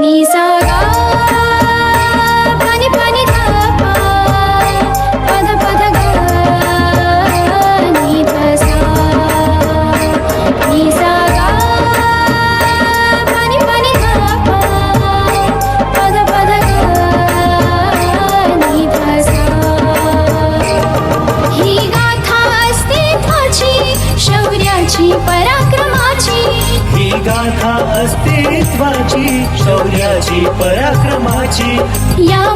नि पराक्रमाची या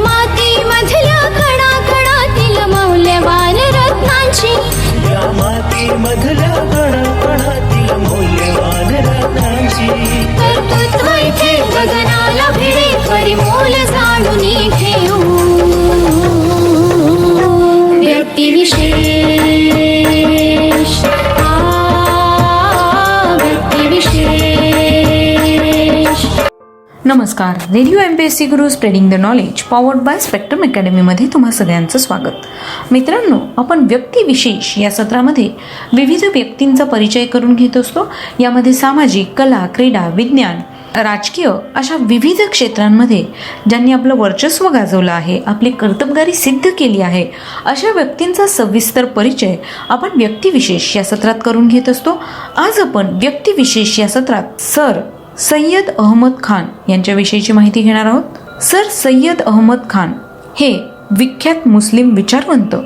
नमस्कार. Radio M P S C Guru spreading the knowledge powered by spectrum अकॅडमीमध्ये तुम्हा सगळ्यांचं स्वागत. मित्रांनो आपण व्यक्तिविशेष या सत्रामध्ये विविध व्यक्तींचा परिचय करून घेत असतो. यामध्ये सामाजिक कला क्रीडा विज्ञान राजकीय अशा विविध क्षेत्रांमध्ये ज्यांनी आपलं वर्चस्व गाजवलं आहे आपली कर्तबगारी सिद्ध केली आहे अशा व्यक्तींचा सविस्तर परिचय आपण व्यक्तिविशेष या सत्रात करून घेत असतो. आज आपण व्यक्तिविशेष या सत्रात सर सय्यद अहमद खान यांच्याविषयीची माहिती घेणार आहोत. सर सय्यद अहमद खान हे विख्यात मुस्लिम विचारवंत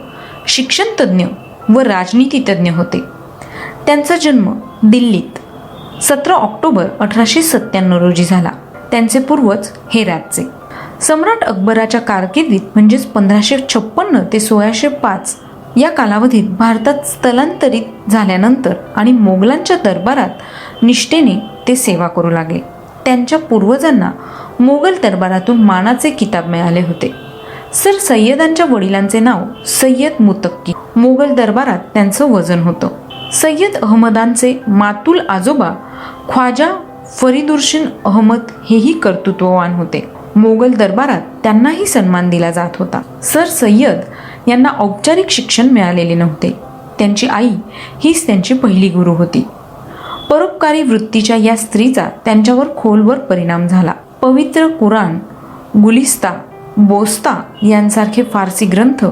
शिक्षणतज्ज्ञ व राजनीतीतज्ज्ञ होते. त्यांचा जन्म दिल्लीत सतरा ऑक्टोबर अठराशे सत्त्याण्णव रोजी झाला. त्यांचे पूर्वज हे राजचे. सम्राट अकबराच्या कारकिर्दीत म्हणजेच पंधराशे छप्पन्न ते सोळाशे पाच या कालावधीत भारतात स्थलांतरित झाल्यानंतर आणि मोगलांच्या दरबारात निष्ठेने ते सेवा करू लागले. त्यांच्या पूर्वजांना मोगल दरबारातून मानाचे किताब मिळाले होते. सर सय्यदांच्या वडिलांचे नाव सय्यद मुतक्की. मोगल दरबारात त्यांचं वजन होतं. सय्यद अहमदांचे मातुल आजोबा ख्वाजा फरीदुर्शिन अहमद हेही कर्तृत्ववान होते. मोगल दरबारात त्यांनाही सन्मान दिला जात होता. सर सय्यद यांना औपचारिक शिक्षण मिळालेले नव्हते. त्यांची आई हीच त्यांची पहिली गुरु होती. परोपकारी वृत्तीच्या या स्त्रीचा त्यांच्यावर खोलवर परिणाम झाला. पवित्र कुराण गुलिस्ता बोस्ता यांसारखे फारसी ग्रंथ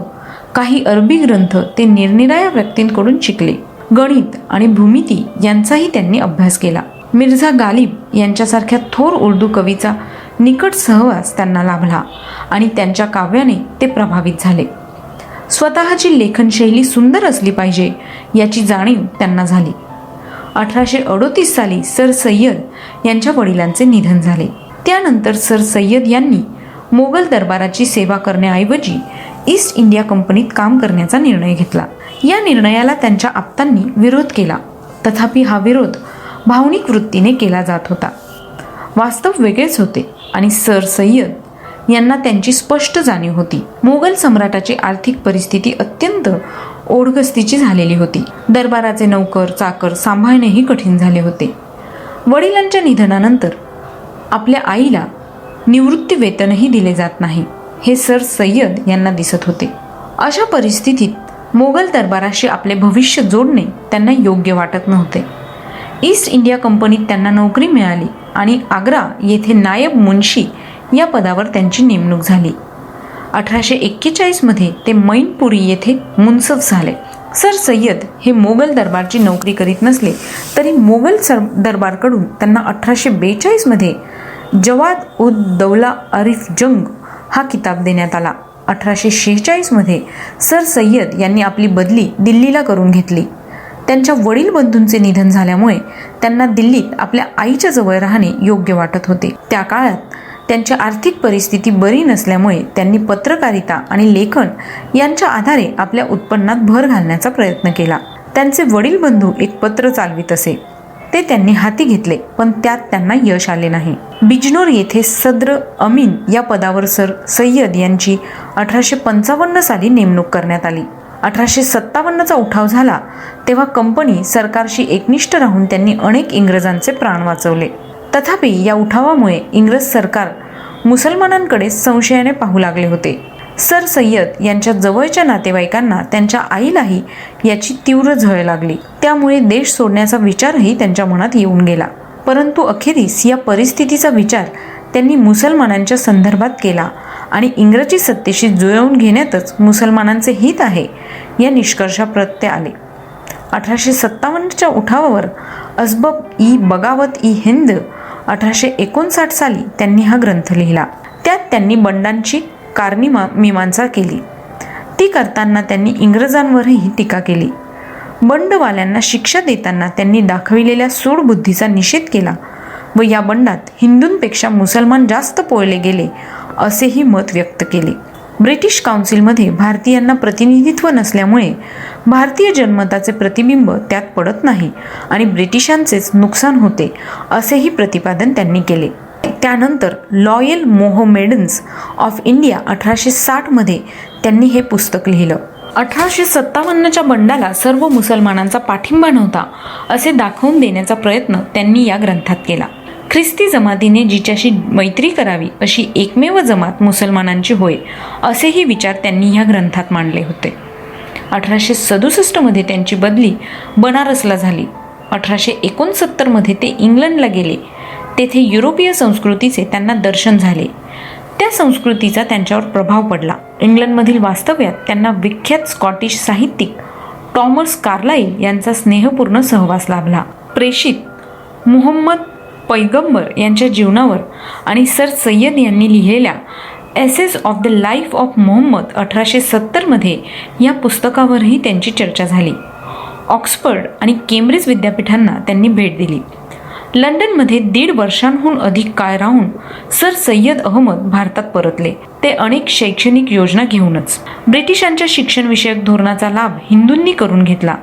काही अरबी ग्रंथ ते निरनिराळ्या व्यक्तींकडून शिकले. गणित आणि भूमिती यांचाही त्यांनी अभ्यास केला. मिर्झा गालिब यांच्यासारख्या थोर उर्दू कवीचा निकट सहवास त्यांना लाभला आणि त्यांच्या काव्याने ते प्रभावित झाले. स्वतःची लेखनशैली सुंदर असली पाहिजे याची जाणीव त्यांना झाली. अठराशे अडोतीस साली सर सय्यद यांच्या वडिलांचे निधन झाले. त्यानंतर सर सय्यद यांनी मोगल दरबाराची सेवा करण्याऐवजी ईस्ट इंडिया कंपनीत काम करण्याचा निर्णय घेतला. या निर्णयाला त्यांच्या आप्तांनी विरोध केला. तथापि हा विरोध भावनिक वृत्तीने केला जात होता. वास्तव वेगळेच होते आणि सर सय्यद यांना त्यांची स्पष्ट जाणीव होती. मोगल सम्राटाची आर्थिक परिस्थिती अत्यंत ओढगस्तीची झालेली होती. दरबाराचे नौकर चाकर सांभाळणेही कठीण झाले होते. वडिलांच्या निधनानंतर आपल्या आईला निवृत्ती वेतनही दिले जात नाही हे सर सय्यद यांना दिसत होते. अशा परिस्थितीत मोगल दरबाराशी आपले भविष्य जोडणे त्यांना योग्य वाटत नव्हते. ईस्ट इंडिया कंपनीत त्यांना नोकरी मिळाली आणि आग्रा येथे नायब मुन्शी या पदावर त्यांची नेमणूक झाली. अठराशे एक्केचाळीसमध्ये ते मैनपुरी येथे मुन्सफ झाले. सर सय्यद हे मोगल दरबारची नोकरी करीत नसले तरी मोगल सर दरबारकडून त्यांना अठराशे बेचाळीसमध्ये जवाद उद दौला अरिफ जंग हा किताब देण्यात आला. अठराशे शेहेचाळीसमध्ये सर सय्यद यांनी आपली बदली दिल्लीला करून घेतली. त्यांच्या वडील बंधूंचे निधन झाल्यामुळे त्यांना दिल्लीत आपल्या आईच्या जवळ राहणे योग्य वाटत होते. त्या काळात त्यांची आर्थिक परिस्थिती बरी नसल्यामुळे त्यांनी पत्रकारिता आणि लेखन यांच्या आधारे आपल्या उत्पन्नात भर घालण्याचा प्रयत्न केला. त्यांचे वडील बंधू एक पत्र चालवित असे. ते त्यांनी हाती घेतले पण त्यात त्यांना यश आले नाही. बिजनोर येथे सद्र अमीन या पदावर सर सय्यद यांची अठराशे पंचावन्न साली नेमणूक करण्यात आली. अठराशे सत्तावन्नचा उठाव झाला तेव्हा कंपनी सरकारशी एकनिष्ठ राहून त्यांनी अनेक इंग्रजांचे प्राण वाचवले. तथापि या उठावामुळे इंग्रज सरकार मुसलमानांकडे संशयाने पाहू लागले होते. सर सय्यद यांच्या जवळच्या नातेवाईकांना त्यांच्या आईलाही याची तीव्र झळ लागली. त्यामुळे देश सोडण्याचा विचारही त्यांच्या मनात येऊन गेला. परंतु अखेरीस या परिस्थितीचा विचार त्यांनी मुसलमानांच्या संदर्भात केला आणि इंग्रजी सत्तेशी जुळवून घेण्यातच मुसलमानांचे हित आहे या निष्कर्षाप्रत्ये आले. अठराशे सत्तावन्नच्या उठावावर अस्बब ई बगावत ई हिंद अठराशे एकोणसाठ साली त्यांनी हा ग्रंथ लिहिला. त्यात त्यांनी बंडांची कारणीमा मीमांसा केली. ती करताना त्यांनी इंग्रजांवरही टीका केली. बंडवाल्यांना शिक्षा देताना त्यांनी दाखविलेल्या सूडबुद्धीचा निषेध केला व या बंडात हिंदूंपेक्षा मुसलमान जास्त पोळले गेले असेही मत व्यक्त केले. ब्रिटिश काउन्सिलमध्ये भारतीयांना प्रतिनिधित्व नसल्यामुळे भारतीय जनमताचे प्रतिबिंब त्यात पडत नाही आणि ब्रिटिशांचेच नुकसान होते असेही प्रतिपादन त्यांनी केले. त्यानंतर लॉयल मोहोमेडन्स ऑफ इंडिया अठराशे साठमध्ये त्यांनी हे पुस्तक लिहिलं. अठराशे सत्तावन्नच्या बंडाला सर्व मुसलमानांचा पाठिंबा नव्हता असे दाखवून देण्याचा प्रयत्न त्यांनी या ग्रंथात केला. ख्रिस्ती जमातीने जिच्याशी मैत्री करावी अशी एकमेव जमात मुसलमानांची होय असेही विचार त्यांनी ह्या ग्रंथात मांडले होते. अठराशे सदुसष्टमध्ये त्यांची बदली बनारसला झाली. अठराशे एकोणसत्तरमध्ये ते इंग्लंडला गेले. तेथे युरोपीय संस्कृतीचे त्यांना दर्शन झाले. त्या संस्कृतीचा त्यांच्यावर प्रभाव पडला. इंग्लंडमधील वास्तव्यात त्यांना विख्यात स्कॉटिश साहित्यिक टॉमस कार्लाईल यांचा स्नेहपूर्ण सहवास लाभला. प्रेषित मुहम्मद पैगंबर यांच्या जीवनावर आणि सर सय्यद यांनी लिहिलेल्या essays of the life of Mohammed अठराशे सत्तरमध्ये या पुस्तकावरही त्यांची चर्चा झाली. ऑक्सफर्ड आणि केम्ब्रिज विद्यापीठांना त्यांनी भेट दिली. लंडनमध्ये दीड वर्षांहून अधिक काळ राहून सर सय्यद अहमद भारतात परतले. ते अनेक शैक्षणिक योजना घेऊनच. ब्रिटिशांच्या शिक्षणविषयक धोरणाचा लाभ हिंदूंनी करून घेतला.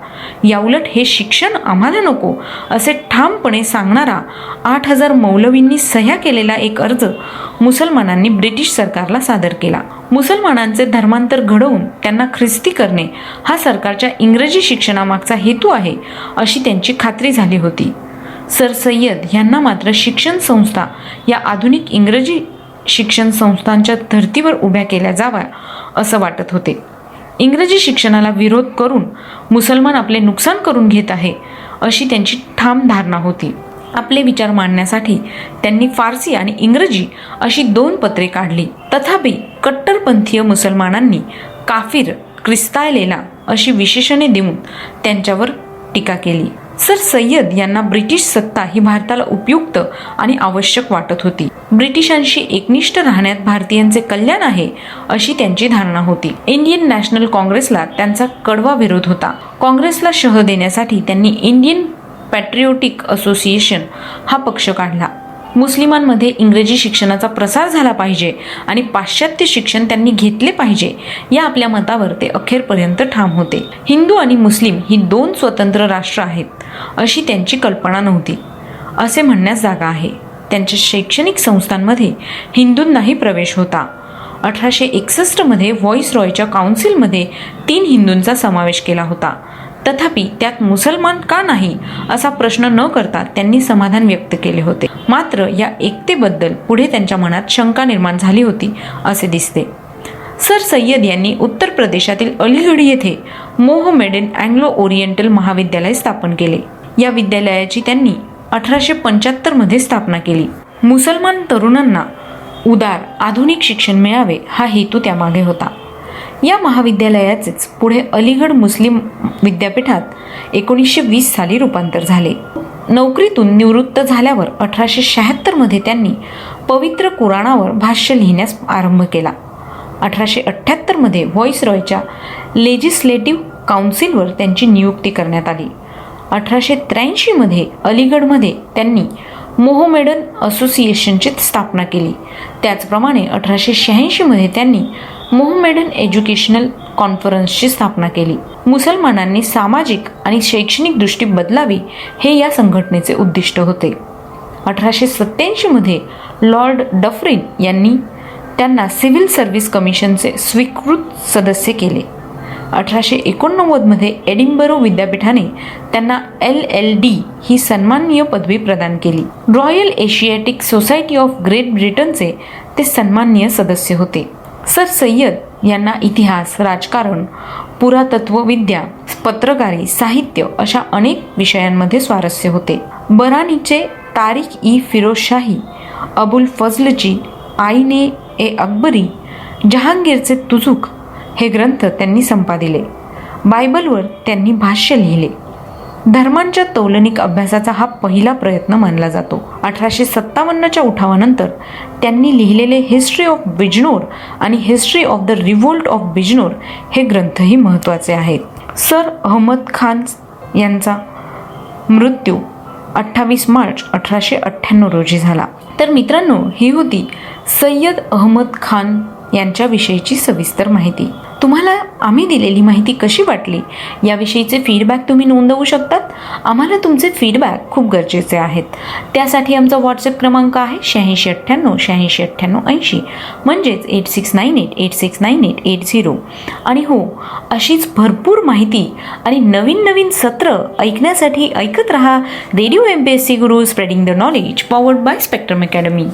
याउलट हे शिक्षण आम्हाला नको असे ठामपणे सांगणारा आठ हजार मौलवींनी सह्या केलेला एक अर्ज मुसलमानांनी ब्रिटिश सरकारला सादर केला. मुसलमानांचे धर्मांतर घडवून त्यांना ख्रिस्ती करणे हा सरकारच्या इंग्रजी शिक्षणामागचा हेतू आहे अशी त्यांची खात्री झाली होती. सर सय्यद यांना मात्र शिक्षण संस्था या आधुनिक इंग्रजी शिक्षण संस्थांच्या धर्तीवर उभ्या केल्या जाव्या असं वाटत होते. इंग्रजी शिक्षणाला विरोध करून मुसलमान आपले नुकसान करून घेत आहे अशी त्यांची ठाम धारणा होती. आपले विचार मांडण्यासाठी त्यांनी फारसी आणि इंग्रजी अशी दोन पत्रे काढली. तथापि कट्टरपंथीय मुसलमानांनी काफिर क्रिस्तायलेला अशी विशेषणे देऊन त्यांच्यावर टीका केली. सर सय्यद यांना ब्रिटिश सत्ता ही भारताला उपयुक्त आणि आवश्यक वाटत होती. ब्रिटिशांशी एकनिष्ठ राहण्यात भारतीयांचे कल्याण आहे अशी त्यांची धारणा होती. इंडियन नॅशनल काँग्रेसला त्यांचा कडवा विरोध होता. काँग्रेसला शह देण्यासाठी त्यांनी इंडियन पॅट्रिओटिक असोसिएशन हा पक्ष काढला. मुस्लिमांमध्ये इंग्रजी शिक्षणाचा प्रसार झाला पाहिजे आणि पाश्चात्य शिक्षण त्यांनी घेतले पाहिजे या आपल्या मतावर ते अखेरपर्यंत ठाम होते. हिंदू आणि मुस्लिम ही दोन स्वतंत्र राष्ट्र आहेत अशी त्यांची कल्पना नव्हती. असे म्हणण्यास जागा आहे. त्यांच्या शैक्षणिक संस्थांमध्ये हिंदूंनाही प्रवेश होता. अठराशे एकसष्टमध्ये व्हॉइस रॉयच्या काउन्सिलमध्ये तीन हिंदूंचा समावेश केला होता. तथापि त्यात मुसलमान का नाही असा प्रश्न न करता त्यांनी समाधान व्यक्त केले होते. मात्र या एकतेबद्दल पुढे त्यांच्या मनात शंका निर्माण झाली होती असे दिसते. सर सय्यद यांनी उत्तर प्रदेशातील अलीगढ येथे मोहमेडन अँग्लो ओरिएंटल महाविद्यालय स्थापन केले. या विद्यालयाची त्यांनी अठराशे पंच्याहत्तरमध्ये स्थापना केली. मुसलमान तरुणांना उदार आधुनिक शिक्षण मिळावे हा हेतू त्यामागे होता. या महाविद्यालयाचेच पुढे अलीगड मुस्लिम विद्यापीठात एकोणीसशे वीस साली रूपांतर झाले. नोकरीतून निवृत्त झाल्यावर अठराशे शहात्तरमध्ये त्यांनी पवित्र कुराणावर भाष्य लिहिण्यास आरंभ केला. अठराशे अठ्ठ्याहत्तरमध्ये व्हॉइस रॉयच्या लेजिस्लेटिव्ह काउन्सिलवर त्यांची नियुक्ती करण्यात आली. अठराशे त्र्याऐंशीमध्ये अलीगडमध्ये त्यांनी मोहमेडन असोसिएशनची स्थापना केली. त्याचप्रमाणे अठराशे शहाऐंशीमध्ये त्यांनी मोहमेडन एज्युकेशनल कॉन्फरन्सची स्थापना केली. मुसलमानांनी सामाजिक आणि शैक्षणिक दृष्टी बदलावी हे या संघटनेचे उद्दिष्ट होते. अठराशे सत्त्याऐंशीमध्ये लॉर्ड डफरिन यांनी त्यांना सिव्हिल सर्व्हिस कमिशनचे स्वीकृत सदस्य केले. अठराशे एकोणनव्वदमध्ये एडिंबरो विद्यापीठाने त्यांना एल एल डी ही सन्माननीय पदवी प्रदान केली. Royal asiatic society of great ब्रिटनचे ते सन्माननीय सदस्य होते. सर सय्यद यांना इतिहास राजकारण पुरातत्वविद्या पत्रकारी साहित्य अशा अनेक विषयांमध्ये स्वारस्य होते. बरानीचे तारिक ई फिरोजशाही अबुल फजलची आईने ए अकबरी जहांगीरचे तुझुक हे ग्रंथ त्यांनी संपादिले. बायबलवर त्यांनी भाष्य लिहिले. धर्मांच्या तौलनिक अभ्यासाचा हा पहिला प्रयत्न मानला जातो. अठराशे सत्तावन्नच्या उठावानंतर त्यांनी लिहिलेले हिस्ट्री ऑफ बिजनोर आणि history of the revolt of Bijnor हे ग्रंथही महत्त्वाचे आहेत. सर अहमद खान यांचा मृत्यू अठ्ठावीस मार्च अठराशे अठ्ठ्याण्णव रोजी झाला. तर मित्रांनो ही होती सय्यद अहमद खान यांच्याविषयीची सविस्तर माहिती. तुम्हाला आम्ही दिलेली माहिती कशी वाटली? याविषयीचे फीडबॅक तुम्ही नोंदवू शकतात. आम्हाला तुमचे फीडबॅक खूप गरजेचे आहेत. त्यासाठी आमचा व्हॉट्सअप क्रमांक आहे शहाऐंशी अठ्ठ्याण्णव शहाऐंशी अठ्ठ्याण्णव ऐंशी. म्हणजेच eight six nine eight eight six nine eight eight zero आणि हो अशीच भरपूर माहिती आणि नवीन नवीन सत्र ऐकण्यासाठी ऐकत रहा. Radio M P S C Guru spreading the knowledge powered by spectrum academy